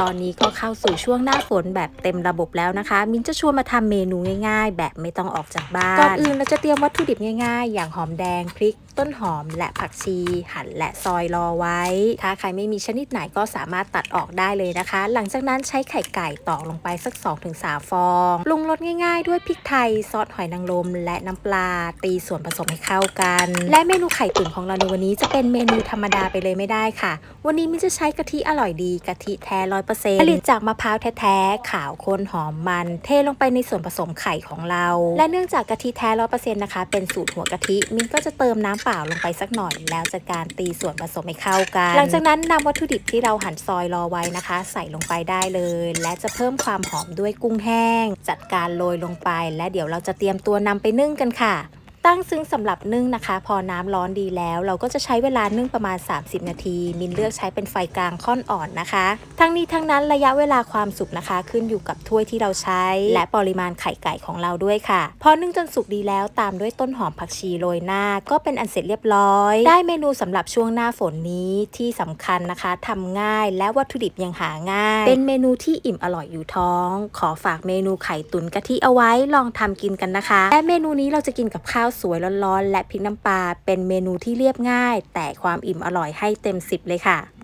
ตอนนี้ก็เข้าสู่ช่วงหน้าฝนแบบเต็มระบบแล้วนะคะ มินจะชวนมาทำเมนูง่าย ๆ แบบไม่ต้องออกจากบ้านก่อนอื่นเราจะเตรียมวัตถุดิบง่ายๆ อย่างหอมแดงพริก ต้นหอม และผักชี หั่นและซอยรอไว้ ถ้าใครไม่มีชนิดไหนก็สามารถตัดออกได้เลยนะคะ หลังจากนั้นใช้ไข่ไก่ตอกลงไปสัก 2-3 ฟองปรุงรสง่ายๆ ด้วยพริกไทย ซอสหอยนางรม และน้ำปลา ตีส่วนผสมให้เข้ากัน และเมนูไข่ตุ๋นของเราในวันนี้จะเป็นเมนูธรรมดาไปเลยไม่ได้ค่ะ วันนี้มินจะใช้กะทิอร่อยดีกะทิแท้ร้อยเปอร์เซ็นต์ผลิตจากมะพร้าวแท้ๆขาวข้นหอมมัน เทลงไปในส่วนผสมไข่ของเรา และเนื่องจากกะทิแท้ร้อยเปอร์เซ็นต์นะคะ เป็นสูตรหัวกะทิมินก็จะเติมน้ำเปล่าลงไปสักหน่อย แล้วจะการตีส่วนผสมให้เข้ากัน หลังจากนั้นนำวัตถุดิบที่เราหั่นซอยรอไว้นะคะ ใส่ลงไปได้เลย และจะเพิ่มความหอมด้วยกุ้งแห้ง จัดการโรยลงไป และเดี๋ยวเราจะเตรียมตัวนำไปนึ่งกันค่ะ ตั้งซึ่งสำหรับนึ่งนะคะ พอน้ำร้อนดีแล้ว เราก็จะใช้เวลานึ่งประมาณ 30 นาที มินเลือกใช้เป็นไฟกลางค่อนอ่อนนะคะ ทั้งนี้ทั้งนั้นระยะเวลาความสุกนะคะ ขึ้นอยู่กับถ้วยที่เราใช้ และปริมาณไข่ไก่ของเราด้วยค่ะ พอนึ่งจนสุกดีแล้วตามด้วยต้นหอมผักชีโรยหน้า ก็เป็นอันเสร็จเรียบร้อย ได้เมนูสำหรับช่วงหน้าฝนนี้ที่สำคัญนะคะทำง่ายและวัตถุดิบยังหาง่าย เป็นเมนูที่อิ่มอร่อยอยู่ท้อง ขอฝากเมนูไข่ตุ๋นกะทิเอาไว้ลองทำกินกันนะคะและเมนูนี้เราจะกินกับข้าวสวยร้อนๆและพริกน้ำปลาเป็นเมนูที่เรียบง่าย แต่ความอิ่มอร่อยให้เต็มสิบเลยค่ะ